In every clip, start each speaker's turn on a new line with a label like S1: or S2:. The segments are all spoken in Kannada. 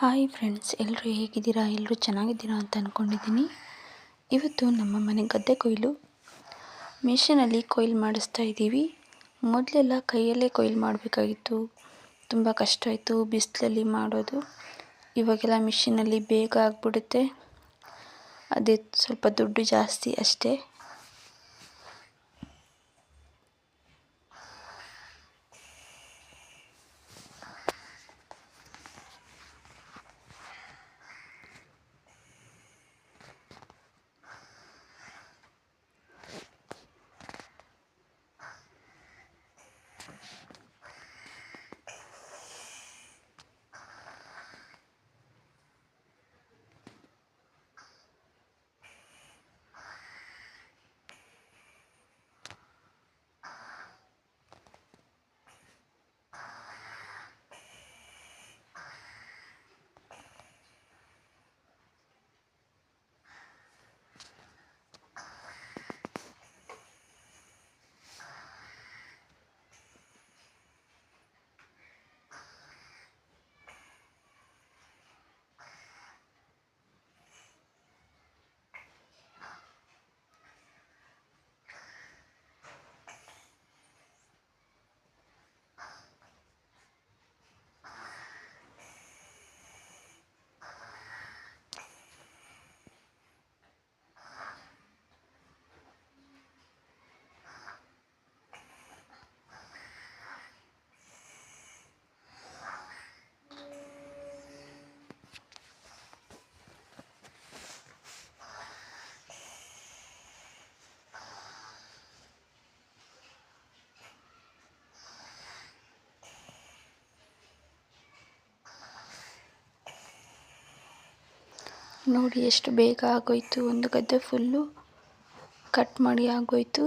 S1: ಹಾಯ್ ಫ್ರೆಂಡ್ಸ್ ಎಲ್ಲರೂ ಹೇಗಿದ್ದೀರಾ? ಎಲ್ಲರೂ ಚೆನ್ನಾಗಿದ್ದೀರಾ ಅಂತ ಅಂದ್ಕೊಂಡಿದ್ದೀನಿ ಇವತ್ತು ನಮ್ಮ ಮನೆ ಗದ್ದೆ ಕೊಯ್ಲು. ಮಿಷಿನಲ್ಲಿ ಕೊಯ್ಲು ಮಾಡಿಸ್ತಾ ಇದ್ದೀವಿ. ಮೊದಲೆಲ್ಲ ಕೈಯಲ್ಲೇ ಕೊಯ್ಲು ಮಾಡಬೇಕಾಗಿತ್ತು. ತುಂಬ ಕಷ್ಟ ಆಯಿತು ಬಿಸಿಲಲ್ಲಿ ಮಾಡೋದು. ಇವಾಗೆಲ್ಲ ಮಿಷಿನಲ್ಲಿ ಬೇಗ ಆಗಿಬಿಡುತ್ತೆ. ಅದೇ ಸ್ವಲ್ಪ ದುಡ್ಡು ಜಾಸ್ತಿ ಅಷ್ಟೇ. ನೋಡಿ ಎಷ್ಟು ಬೇಗ ಆಗೋಯಿತು. ಒಂದು ಗದ್ದೆ ಫುಲ್ಲು ಕಟ್ ಮಾಡಿ ಆಗೋಯ್ತು.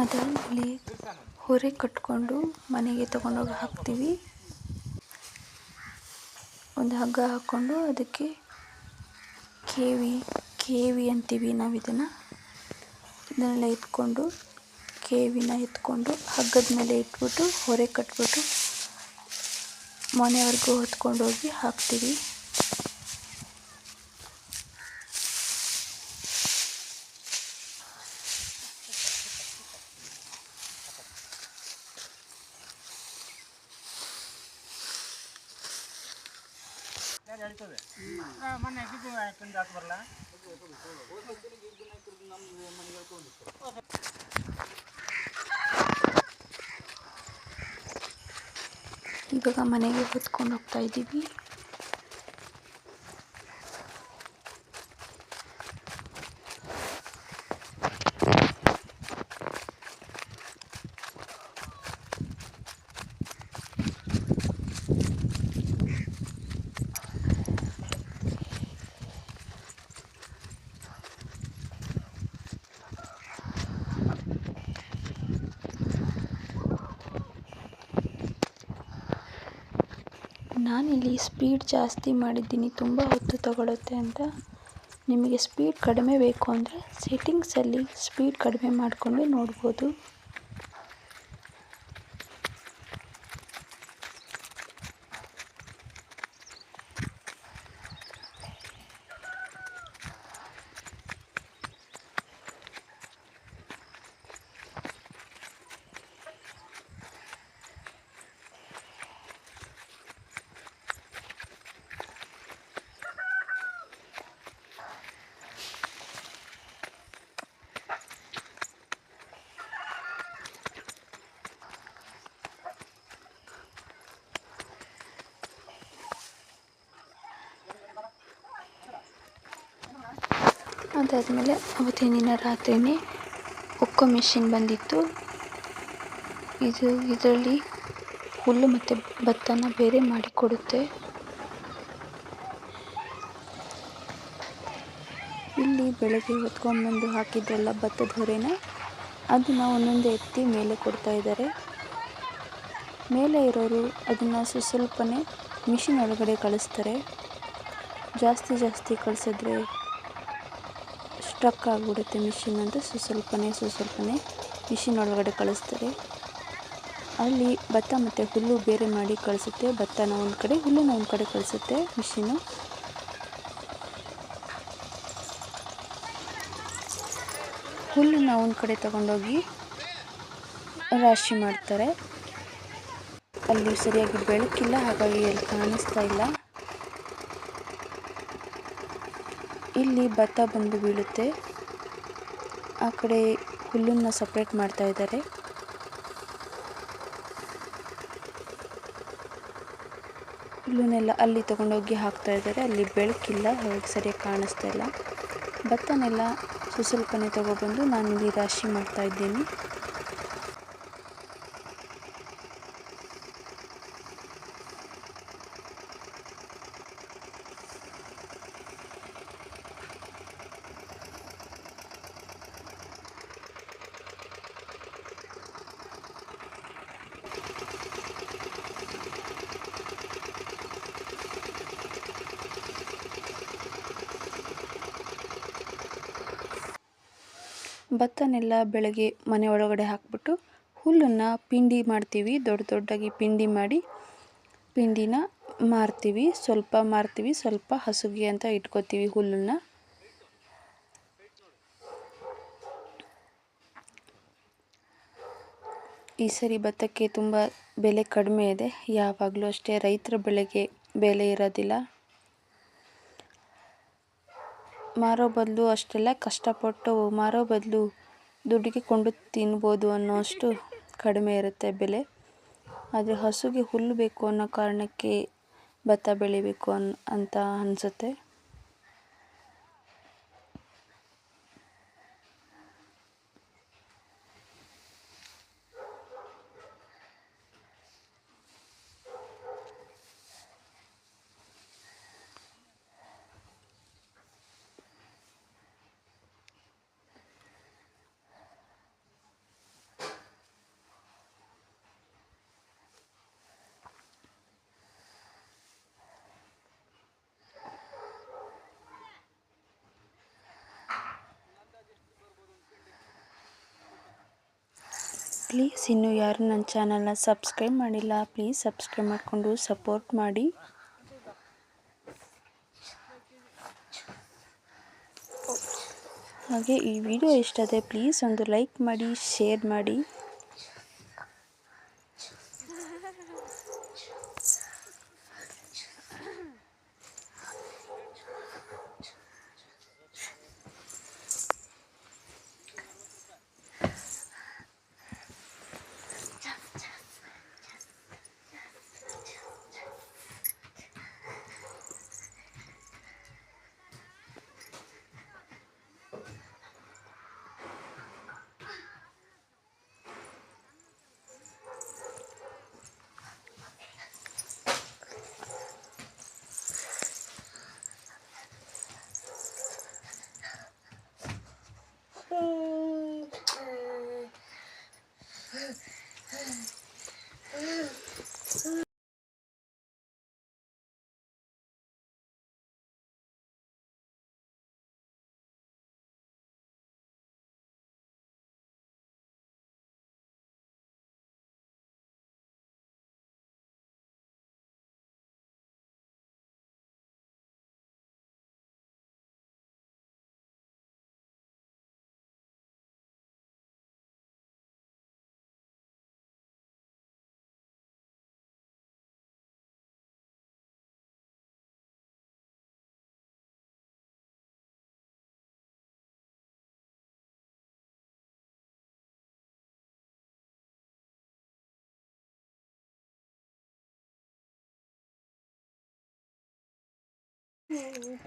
S1: ಅದಾದಮೇಲೆ ಹೊರೆ ಕಟ್ಕೊಂಡು ಮನೆಗೆ ತಗೊಂಡೋಗಿ ಹಾಕ್ತೀವಿ. ಒಂದು ಹಗ್ಗ ಹಾಕ್ಕೊಂಡು ಅದಕ್ಕೆ ಕೇವಿ ಕೇವಿ ಅಂತೀವಿ ನಾವು ಇದನ್ನು ಇದನ್ನೆಲ್ಲ ಎತ್ಕೊಂಡು, ಕೇವಿನ ಎತ್ಕೊಂಡು ಹಗ್ಗದ ಮೇಲೆ ಇಟ್ಬಿಟ್ಟು, ಹೊರೆ ಕಟ್ಬಿಟ್ಟು ಮನೆವರೆಗೂ ಹೊತ್ಕೊಂಡೋಗಿ ಹಾಕ್ತೀವಿ.
S2: ಬರಲ್ಲ
S1: ಇವಾಗ ಮನೆಗೆ ಹೊತ್ಕೊಂಡು ಹೋಗ್ತಾ ಇದ್ದೀವಿ. ನಾನಿಲ್ಲಿ ಸ್ಪೀಡ್ ಜಾಸ್ತಿ ಮಾಡಿದ್ದೀನಿ, ತುಂಬ ಹೊತ್ತು ತಗೊಳುತ್ತೆ ಅಂತ. ನಿಮಗೆ ಸ್ಪೀಡ್ ಕಡಿಮೆ ಬೇಕು ಅಂದರೆ ಸೆಟ್ಟಿಂಗ್ಸಲ್ಲಿ ಸ್ಪೀಡ್ ಕಡಿಮೆ ಮಾಡಿಕೊಂಡು ನೋಡ್ಬೋದು. ಅದಾದಮೇಲೆ ಅವತ್ತಿನ ದಿನ ರಾತ್ರಿಯೇ ಒಕ್ಕೋ ಮಿಷಿನ್ ಬಂದಿತ್ತು. ಇದು ಇದರಲ್ಲಿ ಹುಲ್ಲು ಮತ್ತು ಭತ್ತನ ಬೇರೆ ಮಾಡಿಕೊಡುತ್ತೆ. ಇಲ್ಲಿ ಬೆಳಗ್ಗೆ ಹೊತ್ಕೊಂಡ್ಬಂದು ಹಾಕಿದ್ದೆಲ್ಲ ಭತ್ತದ ಹೊರೆನ ಅದನ್ನು ಒಂದೊಂದು ಎತ್ತಿ ಮೇಲೆ ಕೊಡ್ತಾ ಇದ್ದಾರೆ. ಮೇಲೆ ಇರೋರು ಅದನ್ನು ಸ್ವಲ್ಪನೇ ಮಿಷಿನ್ ಒಳಗಡೆ ಕಳಿಸ್ತಾರೆ. ಜಾಸ್ತಿ ಜಾಸ್ತಿ ಕಳಿಸಿದ್ರೆ ಸ್ಟ್ರಕ್ ಆಗಿಬಿಡುತ್ತೆ ಮಿಷಿನ್ ಅಂತ. ಸ್ವಲ್ಪನೇ ಸ್ವಲ್ಪನೇ ಮಿಷಿನ್ ಒಳಗಡೆ ಕಳಿಸ್ತಾರೆ. ಅಲ್ಲಿ ಭತ್ತ ಮತ್ತು ಹುಲ್ಲು ಬೇರೆ ಮಾಡಿ ಕಳಿಸುತ್ತೆ. ಭತ್ತನ ಒಂದು ಕಡೆ ಹುಲ್ಲಿನ ಒಂದು ಕಡೆ ಕಳಿಸುತ್ತೆ ಮಿಷಿನು. ಹುಲ್ಲನ್ನ ಒಂದು ಕಡೆ ತಗೊಂಡೋಗಿ ರಾಶಿ ಮಾಡ್ತಾರೆ. ಅಲ್ಲಿ ಸರಿಯಾಗಿ ಬೆಳಕಿಲ್ಲ, ಹಾಗಾಗಿ ಅಲ್ಲಿ ಕಾಣಿಸ್ತಾ ಇಲ್ಲ. ಇಲ್ಲಿ ಭತ್ತ ಬಂದು ಬೀಳುತ್ತೆ. ಆ ಕಡೆ ಹುಲ್ಲನ್ನು ಸಪ್ರೇಟ್ ಮಾಡ್ತಾ ಇದ್ದಾರೆ. ಹುಲ್ಲನ್ನೆಲ್ಲ ಅಲ್ಲಿ ತಗೊಂಡೋಗಿ ಹಾಕ್ತಾ ಇದ್ದಾರೆ. ಅಲ್ಲಿ ಬೆಳಕಿಲ್ಲ ಹಾಗಾಗಿ ಸರಿಯಾಗಿ ಕಾಣಿಸ್ತಾ ಇಲ್ಲ. ಭತ್ತನೆಲ್ಲ ಸುಸಲ್ಪನೆ ತಗೊಬಂದು ನಾನು ಇಲ್ಲಿ ರಾಶಿ ಮಾಡ್ತಾ ಇದ್ದೀನಿ. ಭತ್ತನೆಲ್ಲ ಬೆಳಗ್ಗೆ ಮನೆ ಒಳಗಡೆ ಹಾಕ್ಬಿಟ್ಟು ಹುಲ್ಲನ್ನು ಪಿಂಡಿ ಮಾಡ್ತೀವಿ. ದೊಡ್ಡ ದೊಡ್ಡದಾಗಿ ಪಿಂಡಿ ಮಾಡಿ ಪಿಂಡಿನ ಮಾರ್ತೀವಿ. ಸ್ವಲ್ಪ ಮಾರ್ತೀವಿ, ಸ್ವಲ್ಪ ಹಸುಗೆ ಅಂತ ಇಟ್ಕೋತೀವಿ ಹುಲ್ಲನ್ನು. ಈ ಸರಿ ಭತ್ತಕ್ಕೆ ತುಂಬ ಬೆಲೆ ಕಡಿಮೆ ಇದೆ. ಯಾವಾಗಲೂ ಅಷ್ಟೇ ರೈತರ ಬೆಳೆಗೆ ಬೆಲೆ ಇರೋದಿಲ್ಲ. ಮಾರೋ ಬದಲು ಅಷ್ಟೆಲ್ಲ ಕಷ್ಟಪಟ್ಟು ಮಾರೋ ಬದಲು ದುಡ್ಡಿಗೆ ಕೊಂಡು ತಿನ್ಬೋದು ಅನ್ನೋಷ್ಟು ಕಡಿಮೆ ಇರುತ್ತೆ ಬೆಲೆ. ಆದರೆ ಹಸುಗೆ ಹುಲ್ಲು ಬೇಕು ಅನ್ನೋ ಕಾರಣಕ್ಕೆ ಭತ್ತ ಬೆಳಿಬೇಕು ಅನ್, ಅಂತ ಅನಿಸುತ್ತೆ. ಪ್ಲೀಸ್ ಇನ್ನೂ ಯಾರು ನನ್ನ ಚಾನಲ್ನ ಸಬ್ಸ್ಕ್ರೈಬ್ ಮಾಡಿಲ್ಲ ಪ್ಲೀಸ್ ಸಬ್ಸ್ಕ್ರೈಬ್ ಮಾಡಿಕೊಂಡು ಸಪೋರ್ಟ್ ಮಾಡಿ. ಹಾಗೆ ಈ ವಿಡಿಯೋ ಇಷ್ಟ ಆದರೆ ಪ್ಲೀಸ್ ಒಂದು ಲೈಕ್ ಮಾಡಿ ಶೇರ್ ಮಾಡಿ.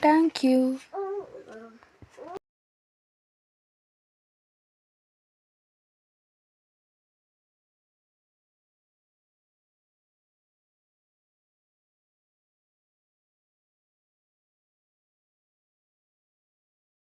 S1: Thank you.